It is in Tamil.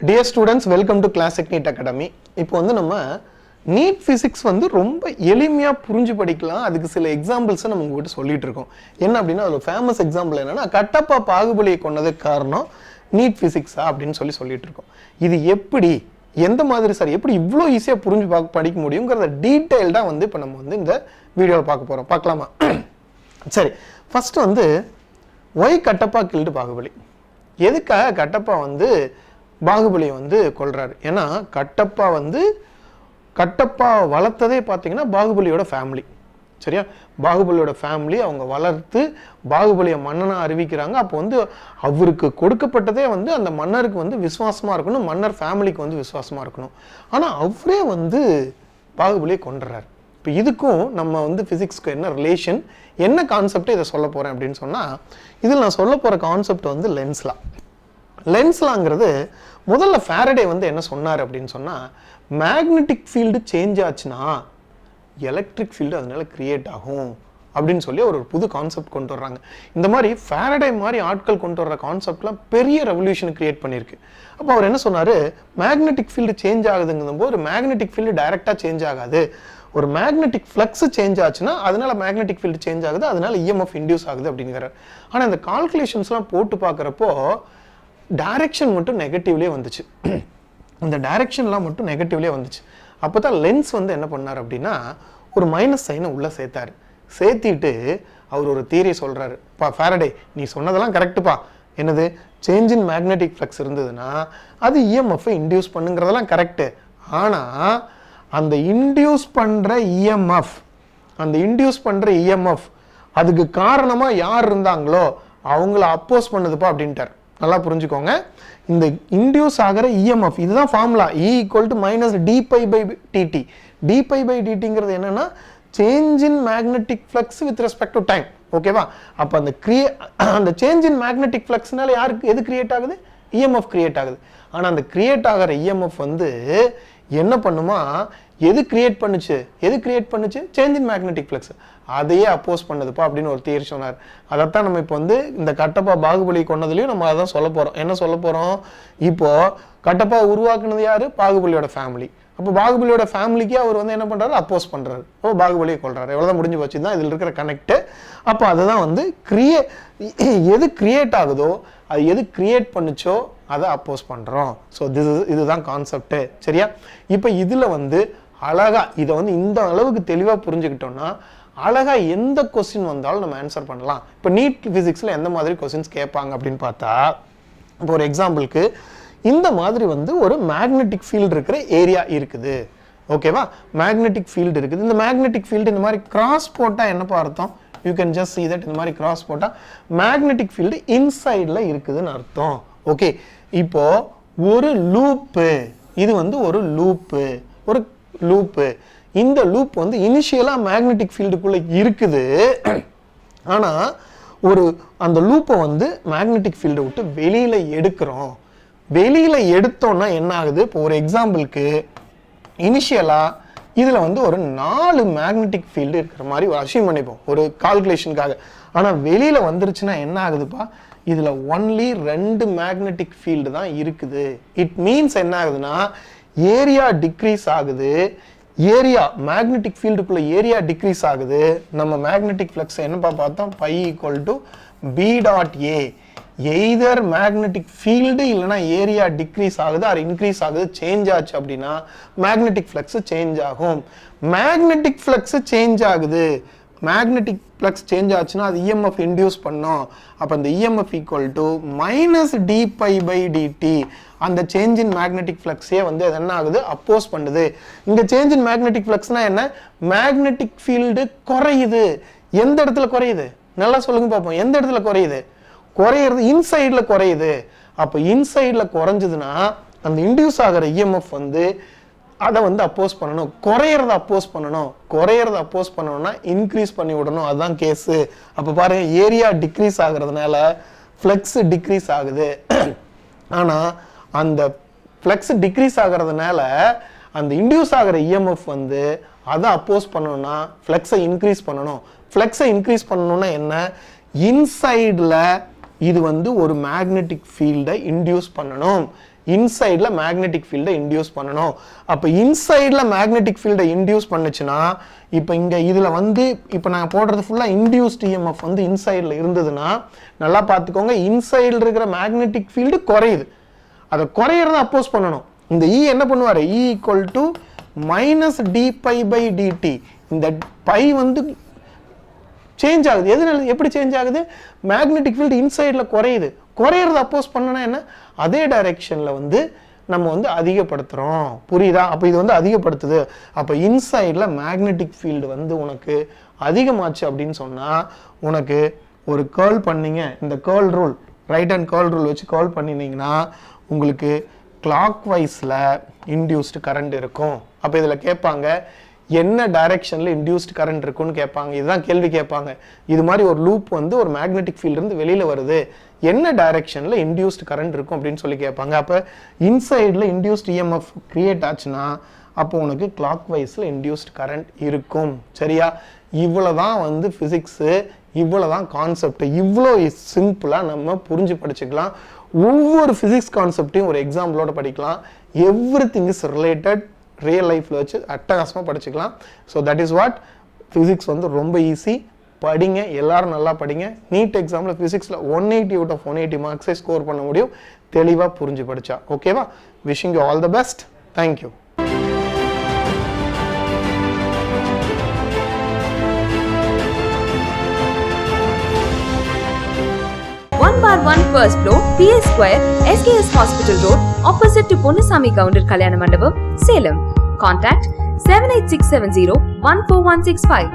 Dear students welcome to classic NEET academy இப்போ வந்து நம்ம நீட் ஃபிசிக்ஸ் வந்து ரொம்ப எளிமையாக புரிஞ்சு படிக்கலாம். அதுக்கு சில எக்ஸாம்பிள்ஸை நம்ம உங்ககிட்ட சொல்லிட்டு இருக்கோம். என்ன அப்படின்னா அதில் ஃபேமஸ் எக்ஸாம்பிள் என்னன்னா கட்டப்பா பாகுபலியை கொண்டதுக்கு காரணம் நீட் ஃபிசிக்ஸா அப்படின்னு சொல்லி சொல்லிட்டு இருக்கோம். இது எப்படி எந்த மாதிரி சார் எப்படி இவ்வளோ ஈஸியாக புரிஞ்சு பார்க்க படிக்க முடியுங்கிறத டீட்டெயில்டாக வந்து இப்போ நம்ம வந்து இந்த வீடியோவில் பார்க்க போகிறோம் பார்க்கலாமா? சரி ஃபஸ்ட்டு வந்து ஒய் கட்டப்பா கில்டு பாகுபலி. எதுக்காக கட்டப்பா வந்து பாகுபலியை வந்து கொல்றாரு. ஏன்னா கட்டப்பா வந்து கட்டப்பா வளர்த்ததே பார்த்தீங்கன்னா பாகுபலியோட ஃபேமிலி சரியா? பாகுபலியோட ஃபேமிலி அவங்க வளர்த்து பாகுபலியை மன்னனாக அறிவிக்கிறாங்க. அப்போ வந்து அவருக்கு கொடுக்கப்பட்டதே வந்து அந்த மன்னருக்கு வந்து விசுவாசமாக இருக்கணும். மன்னர் ஃபேமிலிக்கு வந்து விசுவாசமாக இருக்கணும். ஆனால் அவரே வந்து பாகுபலியை கொண்டுறாரு இப்போ இதுக்கும் நம்ம வந்து ஃபிசிக்ஸ்க்கு என்ன ரிலேஷன் என்ன கான்செப்டை இதை சொல்ல போகிறேன் அப்படின்னு சொன்னால் இதில் நான் சொல்ல போகிற கான்செப்ட் வந்து லென்ஸ்லாம் லென்ஸ்லாங்கிறது முதல்ல ஃபேரடே வந்து என்ன சொன்னார் அப்படின்னு சொன்னால் மேக்னெட்டிக் ஃபீல்டு சேஞ்ச் ஆச்சுன்னா எலக்ட்ரிக் ஃபீல்டு அதனால க்ரியேட் ஆகும் அப்படின்னு சொல்லி அவர் ஒரு புது கான்செப்ட் கொண்டு வர்றாங்க. இந்த மாதிரி ஃபேரடே மாதிரி ஆட்கள் கொண்டு வர்ற கான்செப்ட்லாம் பெரிய ரெவல்யூஷன் கிரியேட் பண்ணியிருக்கு அப்போ அவர் என்ன சொன்னார்? மேக்னெட்டிக் ஃபீல்டு சேஞ்ச் ஆகுதுங்கும் போது ஒரு மேக்னெட்டிக் ஃபீல்டு டைரெக்டாக சேஞ்ச் ஆகாது. ஒரு மேக்னெட்டிக் ஃப்ளக்ஸ் சேஞ்ச் ஆச்சுன்னா அதனால மேக்னெட்டிக் ஃபீல்டு சேஞ்ச் ஆகுது அதனால இஎம்எஃப் இன்டியூஸ் ஆகுது அப்படிங்கிறார். ஆனால் இந்த கால்குலேஷன்ஸ்லாம் போட்டு பார்க்குறப்போ டைரக்ஷன் மட்டும் நெகட்டிவ்லேயே வந்துச்சு. இந்த டைரக்ஷன்லாம் மட்டும் நெகட்டிவ்லேயே வந்துச்சு. அப்போ தான் லென்ஸ் வந்து என்ன பண்ணார் அப்படின்னா ஒரு மைனஸ் சைனை உள்ளே சேர்த்தாரு. சேர்த்திட்டு அவர் ஒரு தியரி சொல்கிறாரு பா ஃபேரடே நீ சொன்னதெல்லாம் கரெக்டுப்பா என்னது? சேஞ்ச் இன் மேக்னெட்டிக் ஃப்ளக்ஸ் இருந்ததுன்னா அது இஎம்எஃப்பை இன்டியூஸ் பண்ணுங்கிறதெல்லாம் கரெக்டு ஆனால் அந்த இன்டியூஸ் பண்ணுற இஎம்எஃப் அந்த இன்டியூஸ் பண்ணுற இஎம்எஃப் அதுக்கு காரணமாக யார் இருந்தாங்களோ அவங்கள அப்போஸ் பண்ணுதுப்பா அப்படின்ட்டார். நல்லா புரிஞ்சுக்கோங்க. இந்த இன்டியூஸ் ஆகிற இஎம்எஃப் இதுதான் formula E equal to minus d phi by dt d phi by டிடிங்கிறது என்னென்னா change in magnetic flux with respect to time ஓகேவா அப்போ அந்த கிரியே அந்த சேஞ்ச் இன் மேக்னெட்டிக் ஃப்ளக்ஸ்னால யாருக்கு எது கிரியேட் ஆகுது? இஎம்எஃப் கிரியேட் ஆகுது. ஆனால் அந்த கிரியேட் ஆகிற இஎம்எஃப் வந்து என்ன பண்ணுமா? எது கிரியேட் பண்ணுச்சு? எது கிரியேட் பண்ணுச்சு? சேஞ்ச் இன் மேக்னெட்டிக் ஃப்ளக்ஸ் அதையே அப்போஸ் பண்ணுதுப்பா அப்படின்னு ஒரு தியரி சொன்னார். அதைத்தான் நம்ம இப்போ வந்து இந்த கட்டப்பா பாகுபலி கொண்டதுலையும் நம்ம அதான் சொல்ல போகிறோம் என்ன சொல்ல போகிறோம் இப்போது கட்டப்பா உருவாக்குனது யார்? பாகுபலியோட ஃபேமிலி அப்போ பாகுபலியோட ஃபேமிலிக்கே அவர் வந்து என்ன பண்ணுறாரு அப்போஸ் பண்ணுறாரு ஓ பாகுபலியை கொள்றாரு எவ்வளோதான் முடிஞ்சு போச்சு. தான் இதில் இருக்கிற கனெக்ட்டு அப்போ அதுதான் வந்து கிரியே எது கிரியேட் ஆகுதோ அது எது கிரியேட் பண்ணுச்சோ அதை அப்போஸ் பண்ணுறோம் ஸோ திஸ் இதுதான் கான்செப்ட்டு சரியா? இப்போ இதில் வந்து அழகாக இதை வந்து இந்த அளவுக்கு தெளிவாக புரிஞ்சுக்கிட்டோம்னா அழகாக எந்த கொஸ்டின் வந்தாலும் நம்ம ஆன்சர் பண்ணலாம். இப்போ நீட் ஃபிசிக்ஸில் எந்த மாதிரி கொஸ்டின்ஸ் கேட்பாங்க அப்படின்னு பார்த்தா இப்போ ஒரு எக்ஸாம்பிளுக்கு இந்த மாதிரி வந்து ஒரு மேக்னெட்டிக் ஃபீல்டு இருக்கிற ஏரியா இருக்குது. ஓகேவா மேக்னெட்டிக் ஃபீல்டு இருக்குது. இந்த மேக்னெட்டிக் ஃபீல்டு இந்த மாதிரி கிராஸ் போட்டால் என்னப்பா அர்த்தம்? You can just see that இந்த மாதிரி கிராஸ் போட்டால் மேக்னெட்டிக் ஃபீல்டு இன்சைடில் இருக்குதுன்னு அர்த்தம். ஓகே இப்போது ஒரு லூப்பு இது வந்து ஒரு லூப்பு ஒரு லூப்பு. இந்த லூப் வந்து இனிஷியலாக மேக்னெட்டிக் ஃபீல்டுக்குள்ளே இருக்குது. ஆனால் ஒரு அந்த லூப்பை வந்து மேக்னெட்டிக் ஃபீல்டை விட்டு வெளியில் எடுக்கிறோம். வெளியில் எடுத்தோன்னா என்ன ஆகுது? இப்போ ஒரு எக்ஸாம்பிளுக்கு இனிஷியலாக இதில் வந்து ஒரு நாலு மேக்னெட்டிக் ஃபீல்டு இருக்கிற மாதிரி ஒரு அசியூம் பண்ணிப்போம். ஒரு கால்குலேஷனுக்காக ஆனால் வெளியில் வந்துருச்சுன்னா என்ன ஆகுதுப்பா? இதில் ஒன்லி ரெண்டு மேக்னெட்டிக் ஃபீல்டு தான் இருக்குது. இட் மீன்ஸ் என்ன ஆகுதுன்னா ஏரியா டிக்ரீஸ் ஆகுது. ஏரியா மேக்னெட்டிக் ஃபீல்டுக்குள்ளே ஏரியா டிக்ரீஸ் ஆகுது. நம்ம மேக்னெட்டிக் ஃப்ளக்ஸ் என்னப்பா பார்த்தோம்? Phi equal to B dot A either magnetic field இல்லைன்னா ஏரியா டிக்ரீஸ் ஆகுது ஆர் இன்க்ரீஸ் ஆகுது சேஞ்ச் ஆச்சு அப்படின்னா மேக்னெட்டிக் ஃப்ளக்ஸு சேஞ்ச் ஆகும். மேக்னெட்டிக் ஃப்ளக்ஸு சேஞ்ச் ஆகுது. மேக்னெட்டிக் ஃப்ளக்ஸ் சேஞ்ச் ஆச்சுன்னா அது இஎம்எஃப் இன்டியூஸ் பண்ணோம். அப்போ அந்த EMF equal to minus d phi by dt அந்த சேஞ்ச் இன் மேக்னெட்டிக் ஃப்ளக்ஸே வந்து அது என்ன ஆகுது? அப்போஸ் பண்ணுது. இந்த சேஞ்ச் இன் மேக்னெட்டிக் ஃப்ளக்ஸ்னா என்ன? மேக்னெட்டிக் ஃபீல்டு குறையுது. எந்த இடத்துல குறையுது? நல்லா சொல்லுங்க பார்ப்போம் எந்த இடத்துல குறையுது? குறையிறது இன்சைடில் குறையுது. அப்போ இன்சைடில் குறைஞ்சதுன்னா அந்த இன்டியூஸ் ஆகிற இஎம்எஃப் வந்து அதை வந்து அப்போஸ் பண்ணணும். குறையிறத அப்போஸ் பண்ணணும். குறையிறத அப்போஸ் பண்ணணும்னா இன்க்ரீஸ் பண்ணி விடணும். அதுதான் கேஸு அப்போ பாருங்க ஏரியா டிக்ரீஸ் ஆகுறதுனால ஃப்ளெக்ஸ் டிக்ரீஸ் ஆகுது. ஆனால் அந்த ஃப்ளெக்ஸ் டிக்ரீஸ் ஆகுறதுனால அந்த இன்டியூஸ் ஆகிற இஎம்எஃப் வந்து அதை அப்போஸ் பண்ணணும்னா ஃப்ளெக்ஸை இன்க்ரீஸ் பண்ணணும். ஃப்ளெக்ஸை இன்க்ரீஸ் பண்ணணும்னா என்ன? இன்சைடில் இது வந்து ஒரு மேக்னெட்டிக் ஃபீல்டை இன்டியூஸ் பண்ணணும். இன்சைடில் மேக்னெட்டிக் ஃபீல்டை இன்டியூஸ் பண்ணணும். அப்போ இன்சைடில் மேக்னெட்டிக் ஃபீல்டை இன்டியூஸ் பண்ணுச்சுன்னா இப்போ இங்கே இதில் வந்து இப்போ நான் போடுறது ஃபுல்லாக இன்டியூஸ்ட் இஎம்எஃப் வந்து இன்சைடில் இருந்ததுன்னா நல்லா பார்த்துக்கோங்க இன்சைடில் இருக்கிற மேக்னெட்டிக் ஃபீல்டு குறையுது. அதை குறையிறத அப்போஸ் பண்ணணும். இந்த இ என்ன பண்ணுவார்? E equal to minus d phi by dt இந்த பை வந்து சேஞ்ச் ஆகுது. எதுனால எப்படி சேஞ்ச் ஆகுது? மேக்னெட்டிக் ஃபீல்டு இன்சைடில் குறையுது. குறையிறத அப்போஸ் பண்ணனா என்ன? அதே டைரெக்ஷனில் வந்து நம்ம வந்து அதிகப்படுத்துகிறோம் புரியுதா? அப்போ இது வந்து அதிகப்படுத்துது. அப்போ இன்சைடில் மேக்னெட்டிக் ஃபீல்டு வந்து உனக்கு அதிகமாச்சு அப்படின்னு சொன்னால் உனக்கு ஒரு கேர்ள் பண்ணிங்க. இந்த curl rule right hand curl rule வச்சு கேர்ள் பண்ணினீங்கன்னா உங்களுக்கு கிளாக் வைஸில் இன்டியூஸ்டு கரண்ட் இருக்கும். அப்போ இதில் கேட்பாங்க என்ன டைரக்ஷனில் இன்டியூஸ்ட் கரண்ட் இருக்குன்னு கேட்பாங்க. இதுதான் கேள்வி கேட்பாங்க. இது மாதிரி ஒரு லூப் வந்து ஒரு மேக்னெட்டிக் ஃபீல்டு வெளியில் வருது. என்ன டைரக்ஷனில் இன்டியூஸ்ட் கரண்ட் இருக்கும் அப்படின்னு சொல்லி கேட்பாங்க. அப்போ இன்சைடில் இன்டியூஸ்ட் இஎம்எஃப் க்ரியேட் ஆச்சுன்னா அப்போ உனக்கு கிளாக் வைஸில் இன்டியூஸ்ட் கரண்ட் இருக்கும். சரியா? இவ்வளோ தான் வந்து ஃபிசிக்ஸு இவ்வளோ தான் கான்செப்ட் இவ்வளோ சிம்பிளாக நம்ம புரிஞ்சு படிச்சுக்கலாம். ஒவ்வொரு ஃபிசிக்ஸ் கான்செப்டையும் ஒரு எக்ஸாம்பிளோட படிக்கலாம். Everything is related real லைஃப்பில் வச்சு அட்டகாசமாக படிச்சுக்கலாம். So that is what physics வந்து ரொம்ப ஈஸி படிங்க எல்லாரும் நல்லா படிங்க. நீட் எக்ஸாமில் ஃபிசிக்ஸில் one eighty out of one eighty மார்க்ஸே score பண்ண முடியும். தெளிவாக புரிஞ்சு படித்தா ஓகேவா wishing you all the best thank you one bar one first floor PS square SKS hospital road opposite to Ponnaswamy counter Kalyana Mandapam Salem. Contact seven eight six seven zero one four one six five.